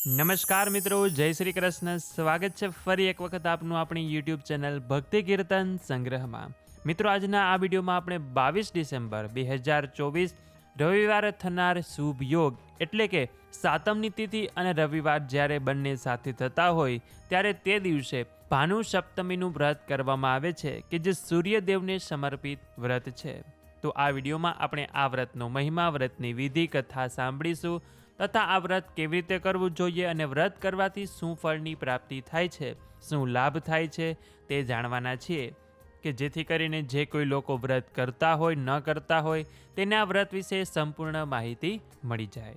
નમસ્કાર મિત્રો, જય શ્રી કૃષ્ણ. સ્વાગત છે ફરી એક વખત આપનું આપણી યુટ્યુબ ચેનલ ભક્તિ કીર્તન સંગ્રહમાં. મિત્રો, આજના આ વિડીયોમાં આપણે બાવીસ ડિસેમ્બર બે હજાર ચોવીસ રવિવારે થનાર શુભ યોગ એટલે કે સાતમની તિથિ અને રવિવાર જ્યારે બંને સાથે થતા હોય ત્યારે તે દિવસે ભાનુ સપ્તમીનું વ્રત કરવામાં આવે છે કે જે સૂર્યદેવને સમર્પિત વ્રત છે. તો આ વિડીયોમાં આપણે આ વ્રતનો મહિમા, વ્રતની વિધિ, કથા સાંભળીશું. તથા આ વ્રત કેવી રીતે કરવું જોઈએ અને વ્રત કરવાથી શું ફળની પ્રાપ્તિ થાય છે, શું લાભ થાય છે, તે જાણવાના છીએ. કે જેથી કરીને જે કોઈ લોકો વ્રત કરતા હોય, ન કરતા હોય, તેને આ વ્રત વિશે સંપૂર્ણ માહિતી મળી જાય.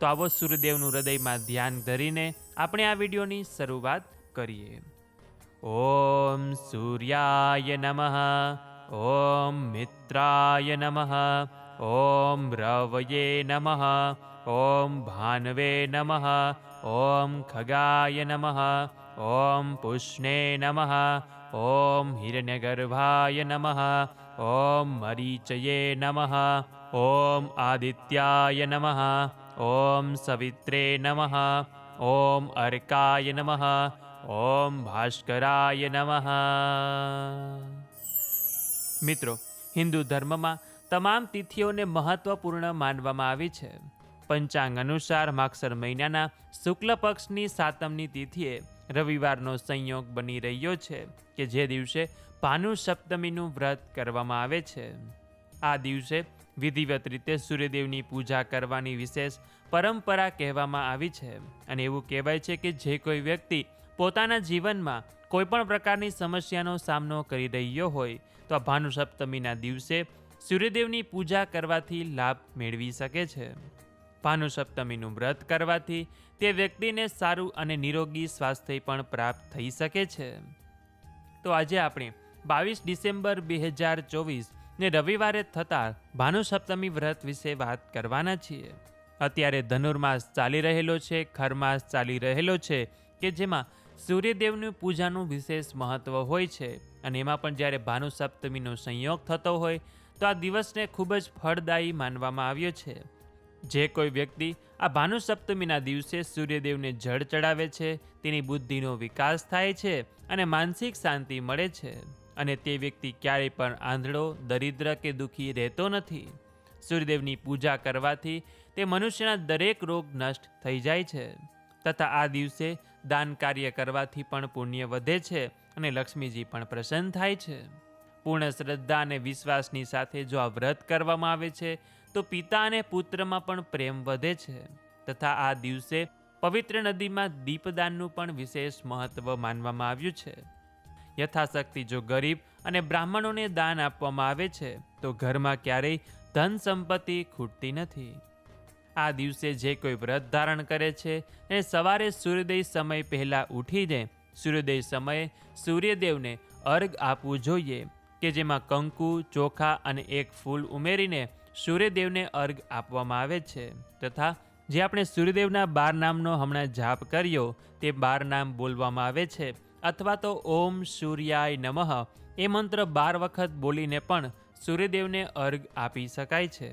તો આવો સૂર્યદેવનું હૃદયમાં ધ્યાન ધરીને આપણે આ વિડીયોની શરૂઆત કરીએ. ઓમ સૂર્યાય નમઃ, ઓમ મિત્રાય નમઃ, ઓમ રવયે નમઃ ઓમ ભાનવે નમઃ ઓમ ખગાય નમઃ ઓમ પુષ્ણે નમઃ ઓમ હિરણ્યગર્ભાય નમઃ ઓમ મરીચયે નમઃ ઓમ આદિત્યાય નમઃ ઓમ સવિત્રે નમઃ ઓમ અર્કાય નમઃ ઓમ ભાસ્કરાય નમઃ મિત્રો હિન્દુ ધર્મમાં તમામ તિથિઓને મહત્વપૂર્ણ માનવામાં આવી છે પંચાંગ અનુસાર માગસર મહિનાના શુક્લ પક્ષની સાતમની તિથિએ રવિવારનો સંયોગ બની રહ્યો છે કે જે દિવસે ભાનુ સપ્તમીનું વ્રત કરવામાં આવે છે. આ દિવસે વિધિવત રીતે સૂર્યદેવની પૂજા કરવાની વિશેષ પરંપરા કહેવામાં આવી છે અને એવું કહેવાય છે કે જે કોઈ વ્યક્તિ પોતાના જીવનમાં કોઈપણ પ્રકારની સમસ્યાનો સામનો કરી રહ્યો હોય, તો આ ભાનુ સપ્તમીના દિવસે સૂર્યદેવની પૂજા કરવાથી લાભ મેળવી શકે છે. ભાનુ સપ્તમીનું વ્રત કરવાથી તે વ્યક્તિને સારું અને નિરોગી સ્વાસ્થ્ય પણ પ્રાપ્ત થઈ શકે છે. તો આજે આપણે બાવીસ ડિસેમ્બર બે હજાર ચોવીસ ને રવિવારે થતાં ભાનુસપ્તમી વ્રત વિશે વાત કરવાના છીએ. અત્યારે ધનુર્માસ ચાલી રહેલો છે, ખરમાસ ચાલી રહેલો છે કે જેમાં સૂર્યદેવની પૂજાનું વિશેષ મહત્ત્વ હોય છે અને એમાં પણ જ્યારે ભાનુ સપ્તમીનો સંયોગ થતો હોય તો આ દિવસને ખૂબ જ ફળદાયી માનવામાં આવ્યો છે. જે કોઈ વ્યક્તિ આ ભાનુ સપ્તમીના દિવસે સૂર્યદેવને જળ ચડાવે છે, તેની બુદ્ધિનો વિકાસ થાય છે અને માનસિક શાંતિ મળે છે. અને તે વ્યક્તિ ક્યારેય પણ આંધળો, દરિદ્ર કે દુઃખી રહેતો નથી. સૂર્યદેવની પૂજા કરવાથી તે મનુષ્યના દરેક રોગ નષ્ટ થઈ જાય છે. તથા આ દિવસે દાન કાર્ય કરવાથી પણ પુણ્ય વધે છે અને લક્ષ્મીજી પણ પ્રસન્ન થાય છે. પૂર્ણ શ્રદ્ધા અને વિશ્વાસની સાથે જો આ વ્રત કરવામાં આવે છે તો પિતા અને પુત્રમાં પણ પ્રેમ વધે છે. તથા આ દિવસે પવિત્ર નદીમાં દીપદાનનું પણ વિશેષ મહત્વ માનવામાં આવ્યું છે. યથાશક્તિ જો ગરીબ અને બ્રાહ્મણોને દાન આપવામાં આવે છે, તો ઘરમાં ક્યારેય ધન સંપત્તિ ખૂટતી નથી. આ દિવસે જે કોઈ વ્રત ધારણ કરે છે એ સવારે સૂર્યોદય સમય પહેલાં ઉઠીને સૂર્યોદય સમયે સૂર્યદેવને અર્ઘ આપવું જોઈએ, કે જેમાં કંકુ, ચોખા અને એક ફૂલ ઉમેરીને સૂર્યદેવને અર્ઘ આપવામાં આવે છે તથા જે આપણે સૂર્યદેવના બાર નામનો હમણાં જાપ કર્યો તે બાર નામ બોલવામાં આવે છે. અથવા તો ઓમ સૂર્યાય નમઃ એ મંત્ર બાર વખત બોલીને પણ સૂર્યદેવને અર્ઘ આપી શકાય છે.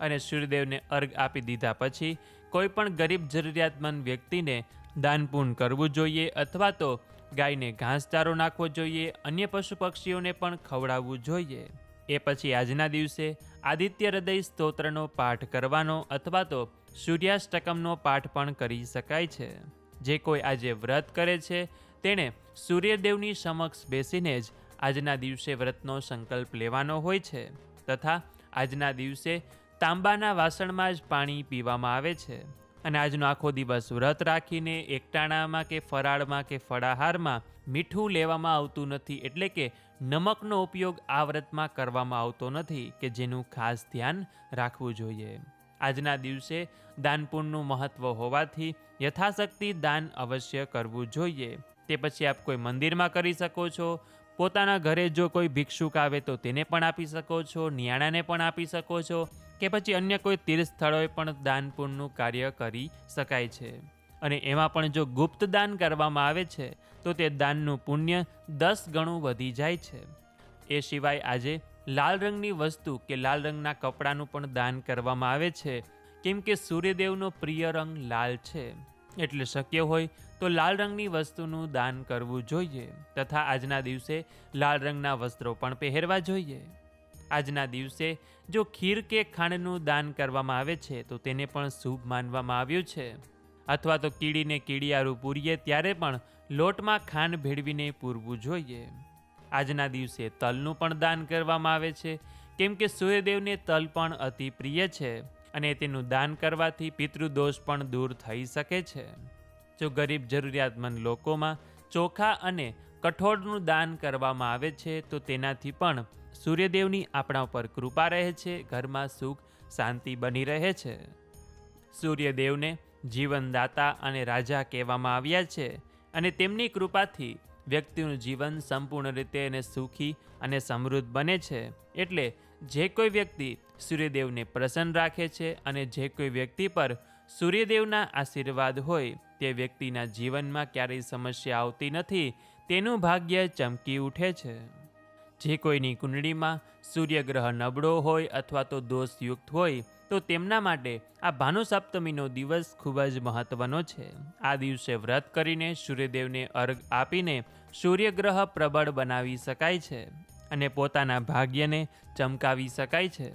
અને સૂર્યદેવને અર્ઘ આપી દીધા પછી કોઈ પણ ગરીબ જરૂરિયાતમંદ વ્યક્તિને દાનપૂન કરવું જોઈએ અથવા તો ગાયને ઘાસચારો નાખવો જોઈએ, અન્ય પશુ પક્ષીઓને પણ ખવડાવવું જોઈએ. એ પછી આજના દિવસે આદિત્ય હૃદય સ્તોત્રનો પાઠ કરવાનો અથવા તો સૂર્યાષ્ટકમનો પાઠ પણ કરી શકાય છે. જે કોઈ આજે વ્રત કરે છે, તેણે સૂર્યદેવની સમક્ષ બેસીને જ આજના દિવસે વ્રતનો સંકલ્પ લેવાનો હોય છે તથા આજના દિવસે તાંબાના વાસણમાં જ પાણી પીવામાં આવે છે. અને આજનો આખો દિવસ વ્રત રાખીને, એકટાણામાં કે ફરાળમાં કે ફળાહારમાં મીઠું લેવામાં આવતું નથી, એટલે કે નમકનો ઉપયોગ આ વ્રતમાં કરવામાં આવતો નથી, કે જેનું ખાસ ધ્યાન રાખવું જોઈએ. આજના દિવસે દાનપુણનું મહત્વ હોવાથી યથાશક્તિ દાન અવશ્ય કરવું જોઈએ. તે પછી આપ કોઈ મંદિરમાં કરી શકો છો પોતાના ઘરે જો કોઈ ભિક્ષુક આવે તો તેને પણ આપી શકો છો, નિયાણાને પણ આપી શકો છો કે પછી અન્ય કોઈ તીર્થ સ્થળોએ પણ દાન કાર્ય કરી શકાય છે. અને એમાં પણ જો ગુપ્ત દાન કરવામાં આવે છે, તો તે દાનનું પુણ્ય દસ ગણું વધી જાય છે. એ સિવાય આજે લાલ રંગની વસ્તુ કે લાલ રંગના કપડાનું પણ દાન કરવામાં આવે છે, કેમ કે સૂર્યદેવનો પ્રિય રંગ લાલ છે. એટલે શક્ય હોય તો લાલ રંગની વસ્તુનું દાન કરવું જોઈએ તથા આજના દિવસે લાલ રંગના વસ્ત્રો પણ પહેરવા જોઈએ. આજના દિવસે જો ખીર કે ખાંડનું દાન કરવામાં આવે છે, તો તેને પણ શુભ માનવામાં આવ્યું છે. અથવા તો કીડીને કીડિયારું પૂરીએ ત્યારે પણ લોટમાં ખાંડ ભેળવીને પૂરવું જોઈએ. આજના દિવસે તલનું પણ દાન કરવામાં આવે છે. કેમ કે સૂર્યદેવને તલ પણ અતિ પ્રિય છે. અને તેનું દાન કરવાથી પિતૃદોષ પણ દૂર થઈ શકે છે. જો ગરીબ જરૂરિયાતમંદ લોકોમાં ચોખા અને કઠોળનું દાન કરવામાં આવે છે, તો તેનાથી પણ સૂર્યદેવની આપણા ઉપર કૃપા રહે છે, ઘરમાં સુખ, શાંતિ બની રહે છે. સૂર્યદેવને જીવનદાતા અને રાજા કહેવામાં આવ્યા છે અને તેમની કૃપાથી વ્યક્તિનું જીવન સંપૂર્ણ રીતે અને સુખી અને સમૃદ્ધ બને છે. એટલે જે કોઈ વ્યક્તિ સૂર્યદેવને પ્રસન્ન રાખે છે અને જે કોઈ વ્યક્તિ પર સૂર્યદેવના આશીર્વાદ હોય, તે વ્યક્તિના જીવનમાં ક્યારેય સમસ્યા આવતી નથી, તેનું ભાગ્ય ચમકી ઉઠે છે. જે કોઈની કુંડળીમાં સૂર્યગ્રહ નબળો હોય અથવા તો દોષયુક્ત હોય, તો તેમના માટે આ ભાનુ સપ્તમીનો દિવસ ખૂબ જ મહત્વનો છે. આ દિવસે વ્રત કરીને સૂર્યદેવને અર્ઘ આપીને સૂર્યગ્રહ પ્રબળ બનાવી શકાય છે. અને પોતાના ભાગ્યને ચમકાવી શકાય છે.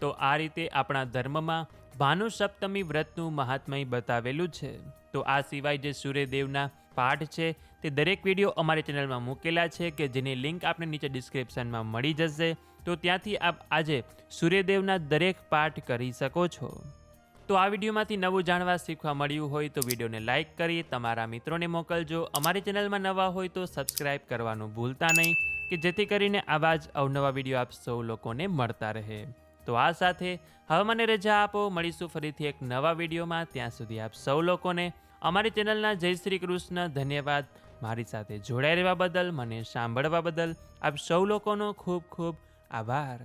તો આ રીતે આપણા ધર્મમાં ભાનુ સપ્તમી વ્રતનું મહાત્મય બતાવેલું છે. તો આ સિવાય જે સૂર્યદેવના પાઠ છે તે દરેક વીડિયો અમારી ચેનલમાં મૂકેલા છે કે જેની લિંક આપણે નીચે ડિસ્ક્રિપ્શનમાં મળી જશે. તો ત્યાંથી આપ આજે સૂર્યદેવના દરેક પાઠ કરી શકો છો. તો આ વિડીયોમાંથી નવું જાણવા શીખવા મળ્યું હોય તો વિડીયોને લાઇક કરી, તમારા મિત્રોને મોકલજો. અમારી ચેનલમાં નવા હોય તો સબસ્ક્રાઇબ કરવાનું ભૂલતા નહીં. કે જેથી કરીને આવા જ અવનવા વીડિયો આપ સૌ લોકોને મળતા રહે. તો આ સાથે હવે મને રજા આપો. મળીશું ફરીથી એક નવા વિડીયોમાં. ત્યાં સુધી આપ સૌ લોકોને અમારી ચેનલના જય શ્રી કૃષ્ણ ધન્યવાદ. મારી સાથે જોડાઈ રહેવા બદલ, મને સાંભળવા બદલ આપ સૌ લોકોનો ખૂબ ખૂબ આભાર.